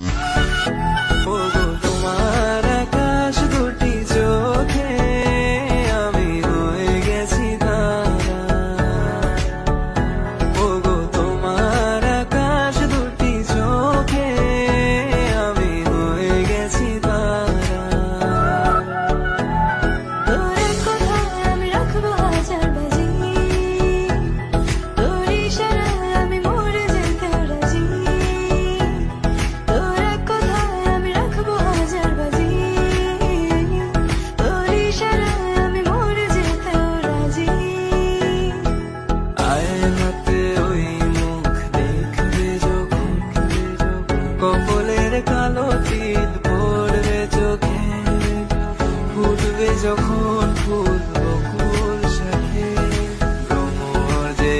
mm. যখন ফুল বকুল শাখে ভ্রমর যে